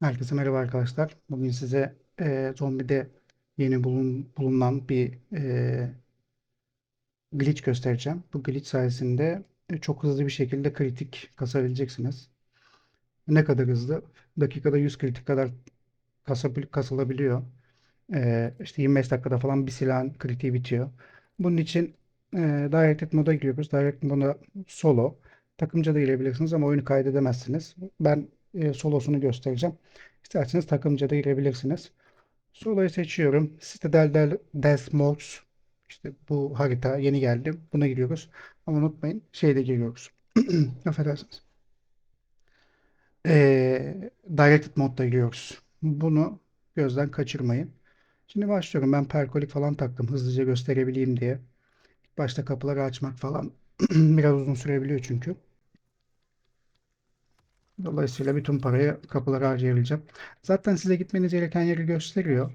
Herkese merhaba arkadaşlar. Bugün size e, zombide yeni bulun, bulunan bir e, glitch göstereceğim. Bu glitch sayesinde e, çok hızlı bir şekilde kritik kasabileceksiniz. Ne kadar hızlı? Dakikada 100 kritik kadar kasabil, kasılabiliyor. E, işte 25 dakikada falan bir silahın kritiği bitiyor. Bunun için e, Directed moda giriyoruz. Directed moda solo. Takımca da girebilirsiniz ama oyunu kaydedemezsiniz. Ben e, solosunu göstereceğim. İsterseniz takımca da girebilirsiniz. Solo'yu seçiyorum. Citadel Del. İşte bu harita yeni geldi. Buna giriyoruz. Ama unutmayın şeyde giriyoruz. Affedersiniz. Ee, Directed modda giriyoruz. Bunu gözden kaçırmayın. Şimdi başlıyorum. Ben perkolik falan taktım. Hızlıca gösterebileyim diye. İlk başta kapıları açmak falan biraz uzun sürebiliyor çünkü. Dolayısıyla bütün parayı kapılara harcayabileceğim. Zaten size gitmeniz gereken yeri gösteriyor.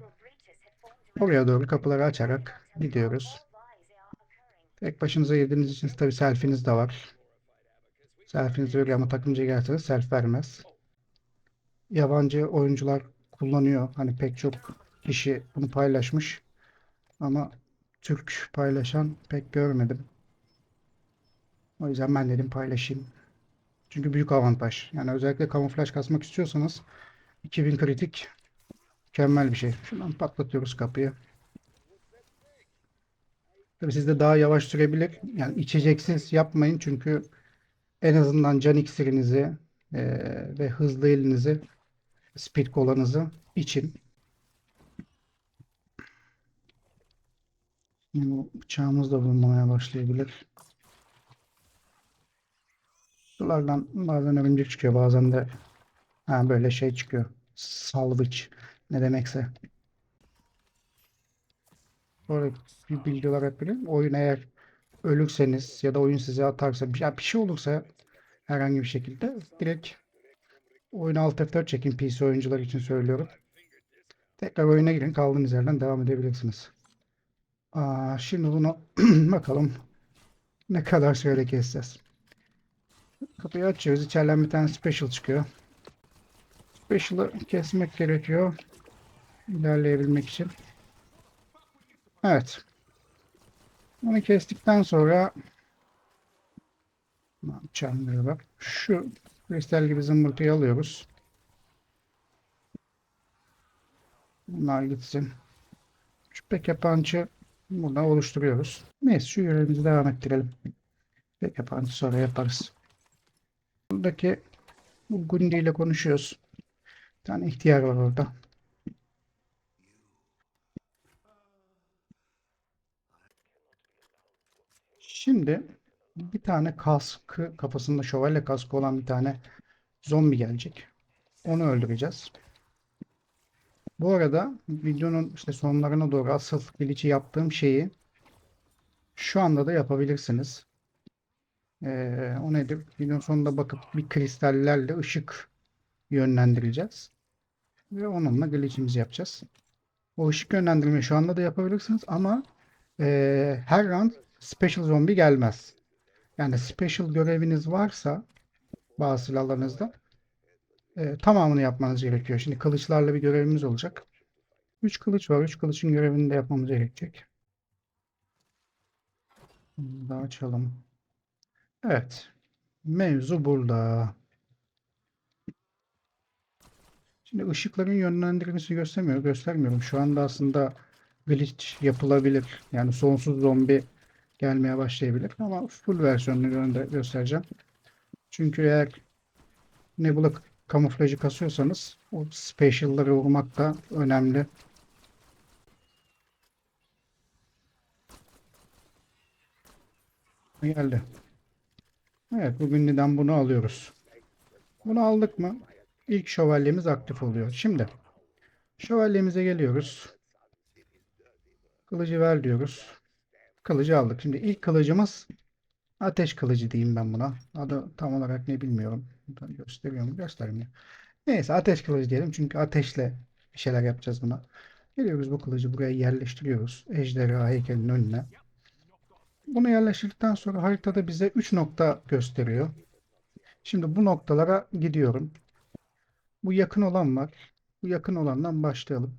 Oraya doğru kapıları açarak gidiyoruz. Tek başınıza girdiğiniz için tabii selfie'niz de var. Selfie'niz veriyor ama takımcı gelseniz selfie vermez. Yabancı oyuncular kullanıyor. Hani pek çok kişi bunu paylaşmış. Ama Türk paylaşan pek görmedim. O yüzden ben dedim paylaşayım. Çünkü büyük avantaj. Yani özellikle kamuflaj kasmak istiyorsanız 2000 kritik mükemmel bir şey. Şuradan patlatıyoruz kapıyı. Tabii sizde daha yavaş sürebilir. Yani içeceksiz yapmayın çünkü en azından can iksirinizi eee, ve hızlı elinizi speed kolanızı için. Yani bıçağımız da bulunmaya başlayabilir. Sulardan bazen örümcek çıkıyor bazen de ha, böyle şey çıkıyor. Salvage ne demekse. Böyle bir bilgi olarak bilin. Oyun eğer ölürseniz ya da oyun size atarsa bir, ya bir şey olursa herhangi bir şekilde direkt oyunu alt F4 çekin PC oyuncular için söylüyorum. Tekrar oyuna girin kaldığınız yerden devam edebilirsiniz. Aa, şimdi bunu bakalım ne kadar sürede keseceğiz. Kapıyı açıyoruz. İçeriden bir tane special çıkıyor. Special'ı kesmek gerekiyor. ilerleyebilmek için. Evet. Bunu kestikten sonra Çanlıya bak. Şu kristal gibi zımbırtıyı alıyoruz. Bunlar gitsin. Şu peke punch'ı burada oluşturuyoruz. Neyse şu görevimizi devam ettirelim. Peke punch'ı sonra yaparız. Buradaki bu Gundi ile konuşuyoruz. Bir tane ihtiyar var orada. Şimdi bir tane kaskı kafasında şövalye kaskı olan bir tane zombi gelecek. Onu öldüreceğiz. Bu arada videonun işte sonlarına doğru asıl glitch'i yaptığım şeyi şu anda da yapabilirsiniz. Ee, o nedir? Videonun sonunda bakıp bir kristallerle ışık yönlendireceğiz. Ve onunla glitch'imizi yapacağız. O ışık yönlendirmeyi şu anda da yapabilirsiniz ama e, her round special zombi gelmez. Yani special göreviniz varsa bazı silahlarınızda e, tamamını yapmanız gerekiyor. Şimdi kılıçlarla bir görevimiz olacak. 3 kılıç var. 3 kılıçın görevini de yapmamız gerekecek. Bunu da açalım. Evet. Mevzu burada. Şimdi ışıkların yönlendirilmesi göstermiyor. Göstermiyorum. Şu anda aslında glitch yapılabilir. Yani sonsuz zombi gelmeye başlayabilir. Ama full versiyonunu gö göstereceğim. Çünkü eğer Nebula kamuflajı kasıyorsanız o special'ları vurmak da önemli. Geldi. Evet bugün neden bunu alıyoruz. Bunu aldık mı ilk şövalyemiz aktif oluyor. Şimdi şövalyemize geliyoruz. Kılıcı ver diyoruz. Kılıcı aldık. Şimdi ilk kılıcımız ateş kılıcı diyeyim ben buna. Adı tam olarak ne bilmiyorum. Gösteriyor mu? Göstermiyor. Neyse ateş kılıcı diyelim. Çünkü ateşle bir şeyler yapacağız buna. Geliyoruz bu kılıcı buraya yerleştiriyoruz. Ejderha heykelinin önüne. Bunu yerleştirdikten sonra haritada bize 3 nokta gösteriyor. Şimdi bu noktalara gidiyorum. Bu yakın olan var. Bu yakın olandan başlayalım.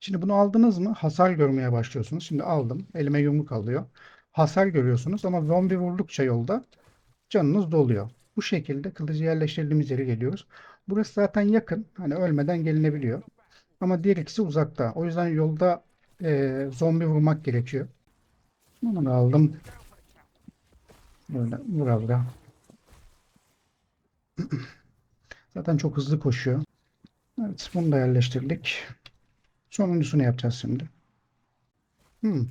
Şimdi bunu aldınız mı hasar görmeye başlıyorsunuz. Şimdi aldım. Elime yumruk alıyor. Hasar görüyorsunuz ama zombi vurdukça yolda canınız doluyor. Bu şekilde kılıcı yerleştirdiğimiz yere geliyoruz. Burası zaten yakın. Hani ölmeden gelinebiliyor. Ama diğer ikisi uzakta. O yüzden yolda e, zombi vurmak gerekiyor. Bunu da aldım. Böyle vura. Zaten çok hızlı koşuyor. Evet, bunu da yerleştirdik. Sonuncusunu yapacağız şimdi. Hmm.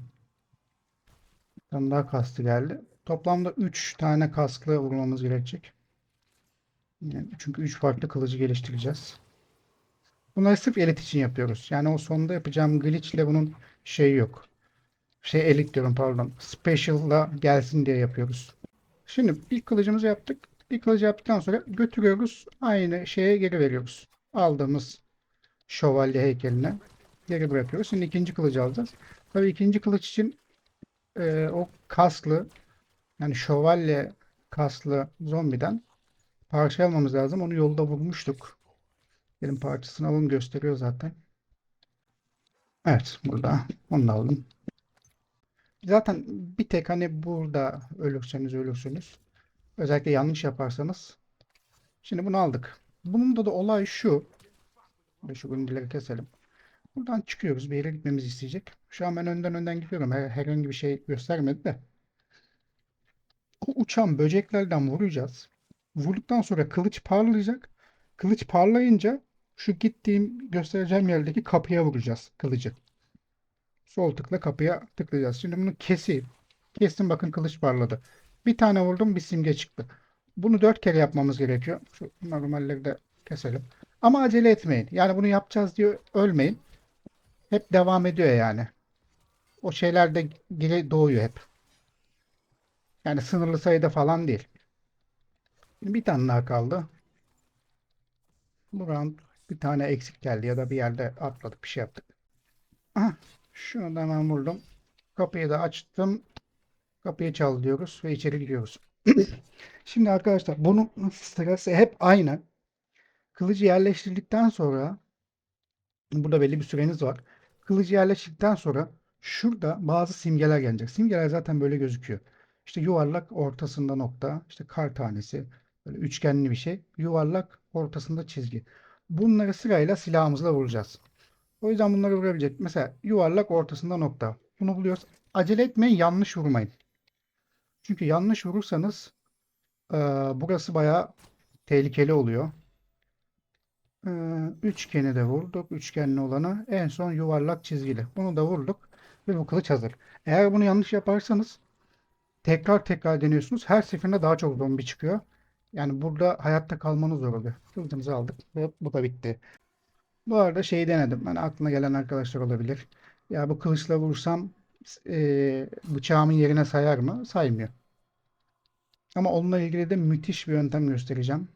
Tane daha kastı geldi. Toplamda 3 tane kasklı vurmamız gerekecek. Yani çünkü 3 farklı kılıcı geliştireceğiz. Bunları sırf elit için yapıyoruz. Yani o sonda yapacağım glitch ile bunun şeyi yok. Şey elit diyorum pardon. Special'la gelsin diye yapıyoruz. Şimdi ilk kılıcımızı yaptık. İlk kılıcı yaptıktan sonra götürüyoruz. Aynı şeye geri veriyoruz. Aldığımız şövalye heykeline geri bırakıyoruz. Şimdi ikinci kılıcı alacağız. Tabii ikinci kılıç için e, o kaslı yani şövalye kaslı zombiden parça almamız lazım. Onu yolda vurmuştuk. Benim parçasını alın gösteriyor zaten. Evet burada. Onu da aldım. Zaten bir tek hani burada ölürseniz ölürsünüz. Özellikle yanlış yaparsanız. Şimdi bunu aldık. Bunun da da olay şu. Şu gündeleri keselim. Buradan çıkıyoruz. Bir yere gitmemizi isteyecek. Şu an ben önden önden gidiyorum. Her, herhangi bir şey göstermedi de. O uçan böceklerden vuracağız. Vurduktan sonra kılıç parlayacak. Kılıç parlayınca şu gittiğim göstereceğim yerdeki kapıya vuracağız kılıcı. Sol tıkla kapıya tıklayacağız. Şimdi bunu keseyim. Kestim bakın kılıç parladı. Bir tane vurdum bir simge çıktı. Bunu dört kere yapmamız gerekiyor. Şu normalleri de keselim. Ama acele etmeyin. Yani bunu yapacağız diye ölmeyin. Hep devam ediyor yani. O şeyler de geri doğuyor hep. Yani sınırlı sayıda falan değil. Bir tane daha kaldı. Bu bir tane eksik geldi ya da bir yerde atladık bir şey yaptık. Aha, şunu da hemen vurdum. Kapıyı da açtım. Kapıyı çal diyoruz ve içeri giriyoruz. Şimdi arkadaşlar bunun sırası hep aynı. Kılıcı yerleştirdikten sonra burada belli bir süreniz var. Kılıcı yerleştirdikten sonra şurada bazı simgeler gelecek. Simgeler zaten böyle gözüküyor. İşte yuvarlak ortasında nokta, işte kar tanesi, böyle üçgenli bir şey. Yuvarlak ortasında çizgi. Bunları sırayla silahımızla vuracağız. O yüzden bunları vurabilecek. Mesela yuvarlak ortasında nokta. Bunu buluyoruz. Acele etmeyin, yanlış vurmayın. Çünkü yanlış vurursanız e, burası bayağı tehlikeli oluyor. E, üçgeni de vurduk. Üçgenli olanı. En son yuvarlak çizgili. Bunu da vurduk. Ve bu kılıç hazır. Eğer bunu yanlış yaparsanız tekrar tekrar deniyorsunuz. Her seferinde daha çok zombi çıkıyor. Yani burada hayatta kalmanız zor oluyor. Kılıcımızı aldık ve bu da bitti. Bu arada şeyi denedim. Hani aklına gelen arkadaşlar olabilir. Ya bu kılıçla vursam e, bıçağımın yerine sayar mı? Saymıyor. Ama onunla ilgili de müthiş bir yöntem göstereceğim.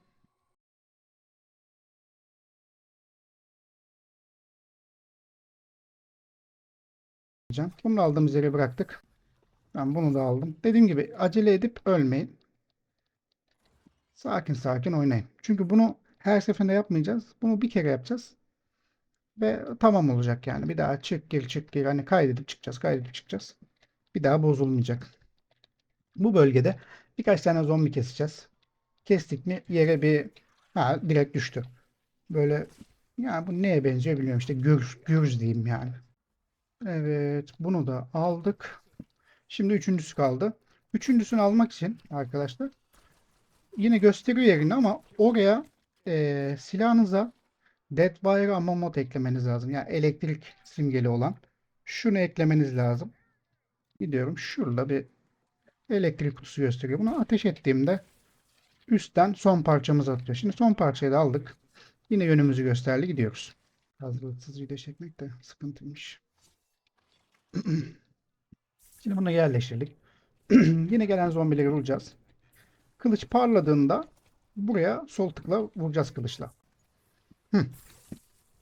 Bunu da aldığımız yere bıraktık. Ben bunu da aldım. Dediğim gibi acele edip ölmeyin. Sakin sakin oynayın. Çünkü bunu her seferinde yapmayacağız. Bunu bir kere yapacağız. Ve tamam olacak yani. Bir daha çık gir çık gir. Hani kaydedip çıkacağız kaydedip çıkacağız. Bir daha bozulmayacak. Bu bölgede birkaç tane zombi keseceğiz. Kestik mi yere bir ha direkt düştü. Böyle ya bu neye benziyor bilmiyorum işte gür, gürz diyeyim yani. Evet bunu da aldık. Şimdi üçüncüsü kaldı. Üçüncüsünü almak için arkadaşlar yine gösteriyor yerini ama oraya e, silahınıza Deadwire Ammo mod eklemeniz lazım. Yani elektrik simgeli olan. Şunu eklemeniz lazım. Gidiyorum. Şurada bir elektrik kutusu gösteriyor. Bunu ateş ettiğimde üstten son parçamız atıyor. Şimdi son parçayı da aldık. Yine yönümüzü gösterdi. Gidiyoruz. Hazırlıksız video çekmek de sıkıntıymış. Şimdi bunu yerleştirdik. Yine gelen zombileri vuracağız. Kılıç parladığında buraya sol tıkla vuracağız kılıçla. Hı.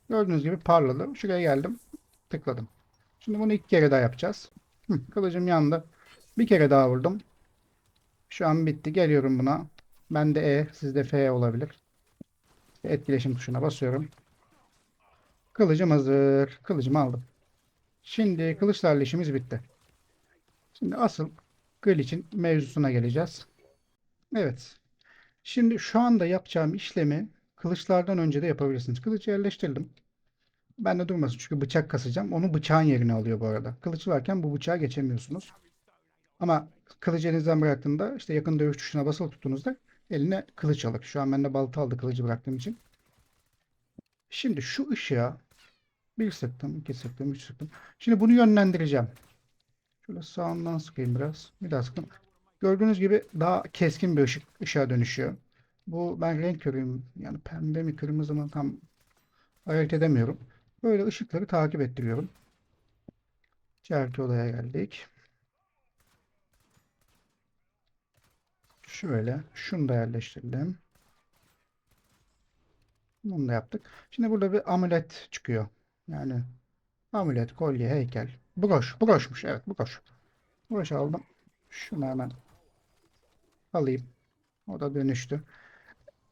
Gördüğünüz gibi parladı. Şuraya geldim. Tıkladım. Şimdi bunu iki kere daha yapacağız. Hı. Kılıcım yandı. Bir kere daha vurdum. Şu an bitti. Geliyorum buna. Ben de E, sizde F olabilir. Etkileşim tuşuna basıyorum. Kılıcım hazır. Kılıcımı aldım. Şimdi kılıçlarla işimiz bitti. Şimdi asıl Glitch'in mevzusuna geleceğiz. Evet. Şimdi şu anda yapacağım işlemi kılıçlardan önce de yapabilirsiniz. Kılıcı yerleştirdim. Ben de durmasın çünkü bıçak kasacağım. Onu bıçağın yerine alıyor bu arada. Kılıç varken bu bıçağa geçemiyorsunuz. Ama kılıcı elinizden bıraktığında işte yakın dövüş tuşuna basılı tuttuğunuzda eline kılıç alır. Şu an bende balta aldı kılıcı bıraktığım için. Şimdi şu ışığa bir sıktım, iki sıktım, üç sıktım. Şimdi bunu yönlendireceğim. Şöyle sağından sıkayım biraz. Bir daha sıktım. Gördüğünüz gibi daha keskin bir ışık ışığa dönüşüyor. Bu ben renk körüyüm. Yani pembe mi kırmızı mı tam ayırt edemiyorum. Böyle ışıkları takip ettiriyorum. İçeriki odaya geldik. Şöyle. Şunu da yerleştirdim. Bunu da yaptık. Şimdi burada bir amulet çıkıyor. Yani amulet, kolye, heykel. Broş. Broşmuş. Evet broş. Broş aldım. Şunu hemen alayım. O da dönüştü.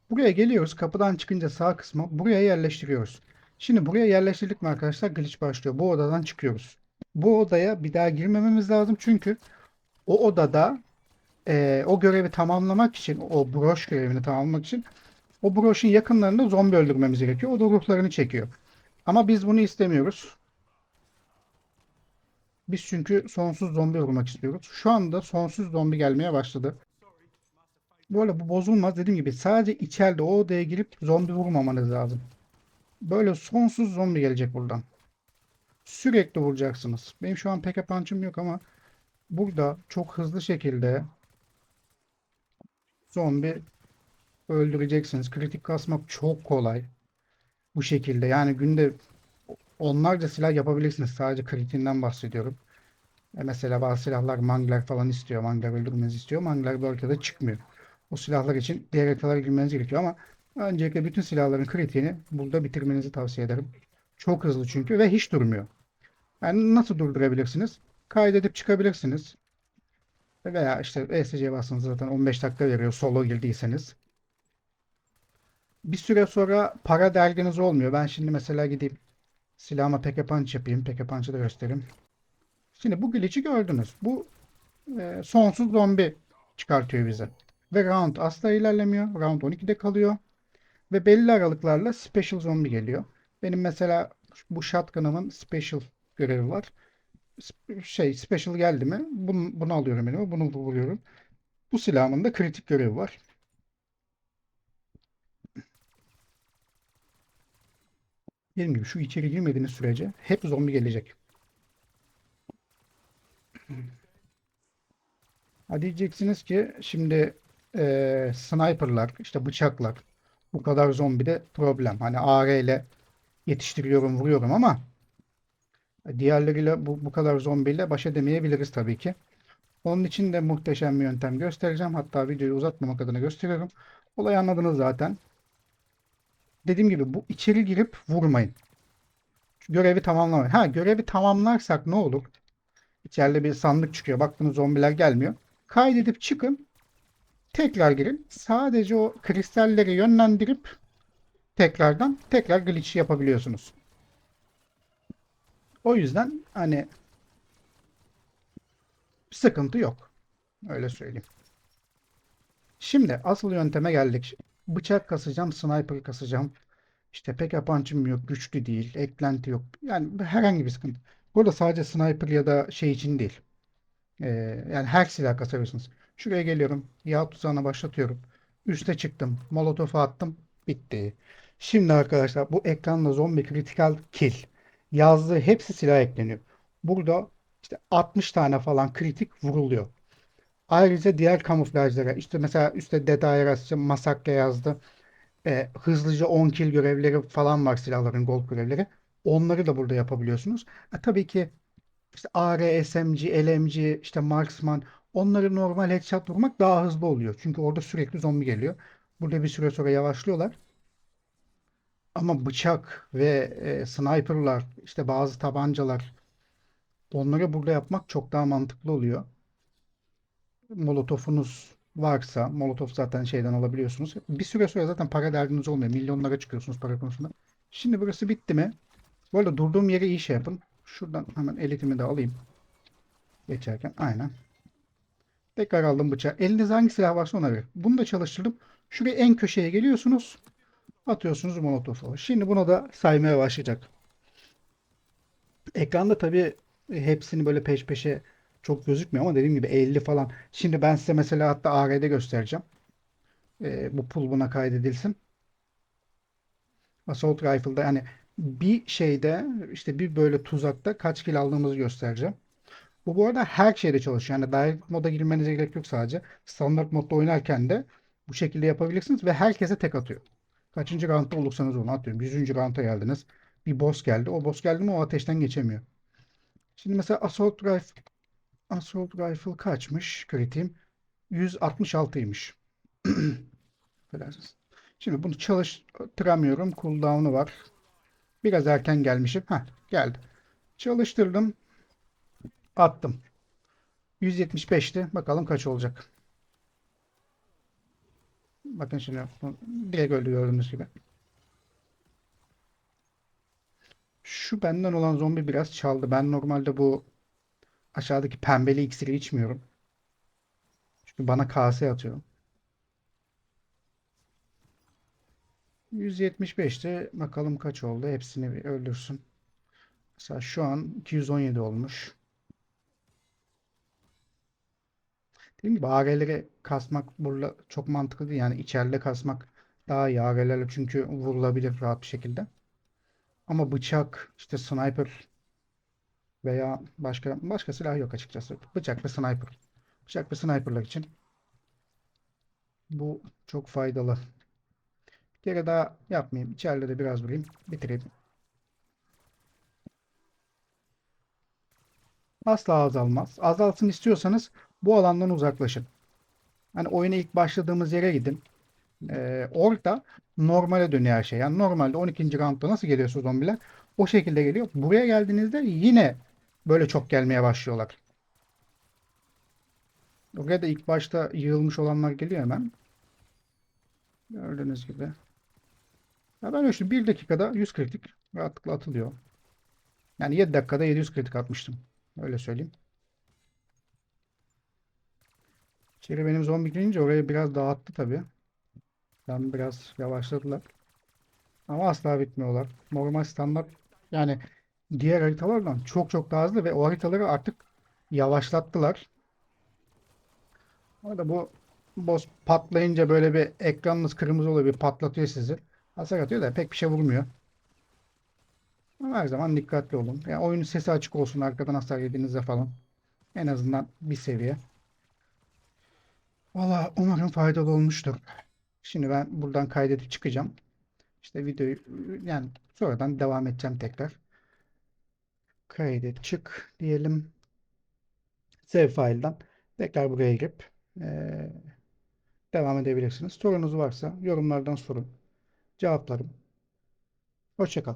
Buraya geliyoruz. Kapıdan çıkınca sağ kısmı buraya yerleştiriyoruz. Şimdi buraya yerleştirdik mi arkadaşlar? Glitch başlıyor. Bu odadan çıkıyoruz. Bu odaya bir daha girmememiz lazım. Çünkü o odada eee, o görevi tamamlamak için, o broş görevini tamamlamak için o broşun yakınlarında zombi öldürmemiz gerekiyor. O da ruhlarını çekiyor. Ama biz bunu istemiyoruz. Biz çünkü sonsuz zombi vurmak istiyoruz. Şu anda sonsuz zombi gelmeye başladı. Böyle bu bozulmaz. Dediğim gibi sadece içeride o odaya girip zombi vurmamanız lazım. Böyle sonsuz zombi gelecek buradan. Sürekli vuracaksınız. Benim şu an pek punch'ım yok ama burada çok hızlı şekilde zombi öldüreceksiniz. Kritik kasmak çok kolay. Bu şekilde yani günde onlarca silah yapabilirsiniz. Sadece kritiğinden bahsediyorum. E mesela bazı silahlar mangler falan istiyor. Mangler öldürmenizi istiyor. Mangler bu haritada çıkmıyor. O silahlar için diğer haritalara girmeniz gerekiyor ama öncelikle bütün silahların kritiğini burada bitirmenizi tavsiye ederim. Çok hızlı çünkü ve hiç durmuyor. Yani nasıl durdurabilirsiniz? Kaydedip çıkabilirsiniz. Veya işte ESC basınız zaten 15 dakika veriyor solo girdiyseniz. Bir süre sonra para derginiz olmuyor. Ben şimdi mesela gideyim silahıma peke punch yapayım. Peke punch'ı da göstereyim. Şimdi bu glitch'i gördünüz. Bu e, sonsuz zombi çıkartıyor bize. Ve round asla ilerlemiyor. Round 12'de kalıyor. Ve belli aralıklarla special zombi geliyor. Benim mesela bu shotgun'ımın special görevi var. Şey special geldi mi bunu, bunu alıyorum elime. Bunu vuruyorum. Bu silahımın da kritik görevi var. Dediğim gibi şu içeri girmediğiniz sürece hep zombi gelecek. Ha diyeceksiniz ki şimdi eee sniperlar, işte bıçaklar, bu kadar zombi de problem. Hani AR ile yetiştiriyorum, vuruyorum ama diğerleriyle bu, bu kadar zombiyle baş edemeyebiliriz tabii ki. Onun için de muhteşem bir yöntem göstereceğim. Hatta videoyu uzatmamak adına gösteriyorum. Olayı anladınız zaten. Dediğim gibi bu içeri girip vurmayın. Görevi tamamlamayın. Ha görevi tamamlarsak ne olur? İçeride bir sandık çıkıyor. Baktınız zombiler gelmiyor. Kaydedip çıkın. Tekrar girin. Sadece o kristalleri yönlendirip tekrardan tekrar glitch yapabiliyorsunuz. O yüzden hani sıkıntı yok. Öyle söyleyeyim. Şimdi asıl yönteme geldik. Bıçak kasacağım, sniper kasacağım. İşte pek punch'ım yok, güçlü değil, eklenti yok. Yani herhangi bir sıkıntı. Burada sadece sniper ya da şey için değil. Ee, yani her silah kasabilirsiniz. Şuraya geliyorum. Yağ tuzağına başlatıyorum. Üste çıktım. Molotof'u attım. Bitti. Şimdi arkadaşlar bu ekranda zombi critical kill yazdığı hepsi silah ekleniyor. Burada işte 60 tane falan kritik vuruluyor. Ayrıca diğer kamuflajlara işte mesela üstte Dead Air'ı Masakre yazdı. E, hızlıca 10 kill görevleri falan var silahların gold görevleri. Onları da burada yapabiliyorsunuz. E, tabii ki işte AR, SMG, LMG, işte Marksman onları normal headshot vurmak daha hızlı oluyor. Çünkü orada sürekli zombi geliyor. Burada bir süre sonra yavaşlıyorlar. Ama bıçak ve e, sniperlar, işte bazı tabancalar onları burada yapmak çok daha mantıklı oluyor. Molotofunuz varsa Molotov zaten şeyden alabiliyorsunuz. Bir süre sonra zaten para derdiniz olmuyor. Milyonlara çıkıyorsunuz para konusunda. Şimdi burası bitti mi? Bu arada durduğum yere iyi şey yapın. Şuradan hemen elitimi de alayım. Geçerken aynen. Tekrar aldım bıçağı. Elinizde hangi silah varsa ona verin. Bunu da çalıştırdım. Şuraya en köşeye geliyorsunuz. Atıyorsunuz molotofu. Şimdi buna da saymaya başlayacak. Ekranda tabii hepsini böyle peş peşe çok gözükmüyor ama dediğim gibi 50 falan. Şimdi ben size mesela hatta AR'de göstereceğim. Ee, bu pul buna kaydedilsin. Assault Rifle'da yani bir şeyde işte bir böyle tuzakta kaç kill aldığımızı göstereceğim. Bu bu arada her şeyde çalışıyor. Yani direct moda girmenize gerek yok sadece. Standart modda oynarken de bu şekilde yapabilirsiniz ve herkese tek atıyor. Kaçıncı roundda olursanız onu atıyorum. Yüzüncü rounda geldiniz. Bir boss geldi. O boss geldi mi o ateşten geçemiyor. Şimdi mesela Assault Rifle Assault Rifle kaçmış? Kritiğim 166'ymış. Affedersiniz. Şimdi bunu çalıştıramıyorum. Cooldown'u var. Biraz erken gelmişim. Heh, geldi. Çalıştırdım. Attım. 175'ti. Bakalım kaç olacak. Bakın şimdi direkt öldü gördüğünüz gibi. Şu benden olan zombi biraz çaldı. Ben normalde bu aşağıdaki pembeli iksiri içmiyorum. Çünkü bana kase atıyor. 175'te bakalım kaç oldu. Hepsini bir öldürsün. Mesela şu an 217 olmuş. Dediğim gibi AR'leri kasmak burada çok mantıklı değil. Yani içeride kasmak daha iyi AR'lerle çünkü vurulabilir rahat bir şekilde. Ama bıçak, işte sniper veya başka başka silah yok açıkçası. Bıçak ve sniper. Bıçak ve sniperlar için bu çok faydalı. Bir kere daha yapmayayım. İçeride de biraz vurayım. Bitireyim. Asla azalmaz. Azalsın istiyorsanız bu alandan uzaklaşın. Hani oyuna ilk başladığımız yere gidin. Ee, orada normale dönüyor her şey. Yani normalde 12. roundda nasıl geliyorsa zombiler o şekilde geliyor. Buraya geldiğinizde yine böyle çok gelmeye başlıyorlar. Oraya da ilk başta yığılmış olanlar geliyor hemen. Gördüğünüz gibi. Ya ben ölçtüm. 1 dakikada 100 kritik rahatlıkla atılıyor. Yani 7 dakikada 700 kritik atmıştım. Öyle söyleyeyim. İçeri benim zombi girince orayı biraz dağıttı tabii. Ben biraz yavaşladılar. Ama asla bitmiyorlar. Normal standart yani diğer haritalardan çok çok daha hızlı ve o haritaları artık yavaşlattılar. Orada bu boss patlayınca böyle bir ekranınız kırmızı oluyor bir patlatıyor sizi. Hasar atıyor da pek bir şey vurmuyor. Ama her zaman dikkatli olun. Yani oyunun sesi açık olsun arkadan hasar yediğinizde falan. En azından bir seviye. Valla umarım faydalı olmuştur. Şimdi ben buradan kaydedip çıkacağım. İşte videoyu yani sonradan devam edeceğim tekrar. Kaydet çık diyelim. Save file'dan tekrar buraya girip eee, devam edebilirsiniz. Sorunuz varsa yorumlardan sorun. Cevaplarım. Hoşça kal.